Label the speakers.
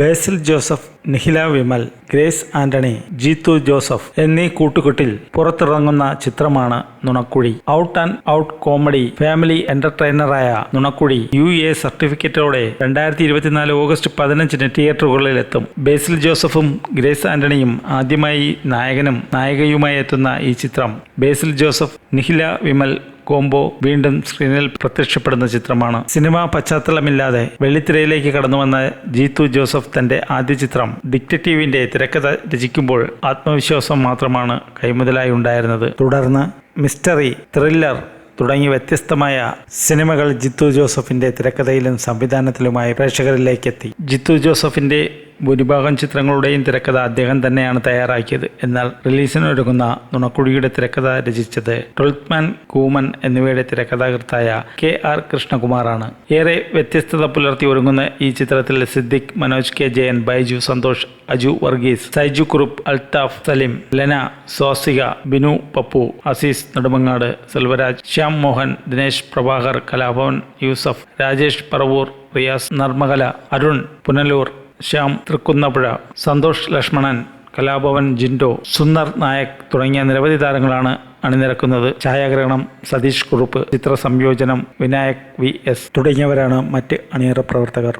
Speaker 1: ബേസിൽ ജോസഫ് നിഹില വിമൽ ഗ്രേസ് ആന്റണി ജീത്തു ജോസഫ് എന്നീ കൂട്ടുകെട്ടിൽ പുറത്തിറങ്ങുന്ന ചിത്രമാണ് Nunakuzhi. Out and out comedy family എന്റർടൈനറായ Nunakkuzhi U A സർട്ടിഫിക്കറ്റോടെ രണ്ടായിരത്തി ഇരുപത്തിനാല് ഓഗസ്റ്റ് പതിനഞ്ചിന് തിയേറ്ററുകളിൽ എത്തും ബേസിൽ ജോസഫും ഗ്രേസ് ആന്റണിയും ആദ്യമായി നായകനും നായികയുമായി എത്തുന്ന ഈ ചിത്രം. ബേസിൽ ജോസഫ് നിഹില വിമൽ കോംബോ വീണ്ടും സ്ക്രീനിൽ പ്രത്യക്ഷപ്പെടുന്ന ചിത്രമാണ്. സിനിമാ പശ്ചാത്തലമില്ലാതെ വെള്ളിത്തിരയിലേക്ക് കടന്നു വന്ന ജീത്തു ജോസഫ് തന്റെ ആദ്യ ചിത്രം ഡിക്റ്റേറ്റീവിന്റെ തിരക്കഥ രചിക്കുമ്പോൾ ആത്മവിശ്വാസം മാത്രമാണ് കൈമുതലായി ഉണ്ടായിരുന്നത്. തുടർന്ന് മിസ്റ്ററി ത്രില്ലർ തുടങ്ങി വ്യത്യസ്തമായ സിനിമകൾ ജിത്തു ജോസഫിന്റെ തിരക്കഥയിലും സംവിധാനത്തിലുമായി പ്രേക്ഷകരിലേക്ക് എത്തി ജിത്തു ജോസഫിന്റെ ഭൂരിഭാഗം ചിത്രങ്ങളുടെയും തിരക്കഥ അദ്ദേഹം തന്നെയാണ് തയ്യാറാക്കിയത്. എന്നാൽ റിലീസിനൊരുങ്ങുന്ന നുണക്കുഴിയുടെ തിരക്കഥ രചിച്ചത് ട്വൽത്ത് മാൻ കൂമൻ എന്നിവയുടെ തിരക്കഥാകൃത്തായ കെ ആർ കൃഷ്ണകുമാറാണ്. ഏറെ വ്യത്യസ്തത പുലർത്തി ഒരുങ്ങുന്ന ഈ ചിത്രത്തിൽ സിദ്ദിഖ് മനോജ് കെ ജയൻ ബൈജു സന്തോഷ് അജു വർഗീസ് സൈജു കുറുപ്പ് അൽത്താഫ് സലിം ലന സ്വാസിക ബിനു പപ്പു അസീസ് നെടുമങ്ങാട് സെൽവരാജ് ശ്യാം മോഹൻ ദിനേശ് പ്രഭാകർ കലാഭവൻ യൂസഫ് രാജേഷ് പറവൂർ റിയാസ് നർമ്മകല അരുൺ പുനലൂർ ശ്യാം തൃക്കുന്നപ്പുഴ സന്തോഷ് ലക്ഷ്മണൻ കലാഭവൻ ജിൻഡോ സുന്ദർ നായക് തുടങ്ങിയ നിരവധി താരങ്ങളാണ് അണിനിരക്കുന്നത്. ഛായാഗ്രഹണം സതീഷ് കുറുപ്പ് ചിത്ര സംയോജനം വിനായക് വി എസ് തുടങ്ങിയവരാണ് മറ്റ് അണിയറ പ്രവർത്തകർ.